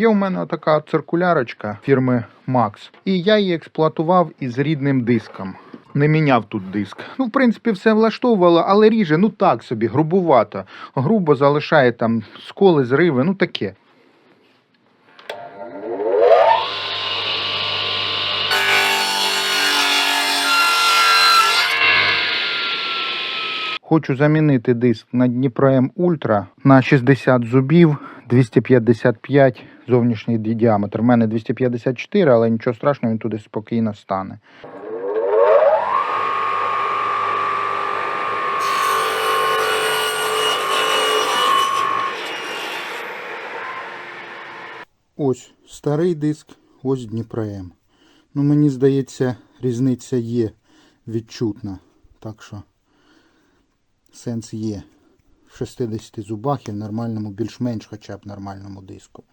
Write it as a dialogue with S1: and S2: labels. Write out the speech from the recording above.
S1: Є у мене така циркулярочка фірми Max. І я її експлуатував із рідним диском. Не міняв тут диск. Ну, в принципі, все влаштовувало, але ріже, ну так собі, грубувато. Грубо залишає там сколи, зриви, ну таке. Хочу замінити диск на Дніпро М Ультра на 60 зубів, 255 зовнішній діаметр. У мене 254, але нічого страшного, він туди спокійно стане. Ось старий диск, ось Дніпро. Ну, мені здається, різниця є відчутна. Так що сенс є в 60 зубах і в нормальному, більш-менш хоча б нормальному диску.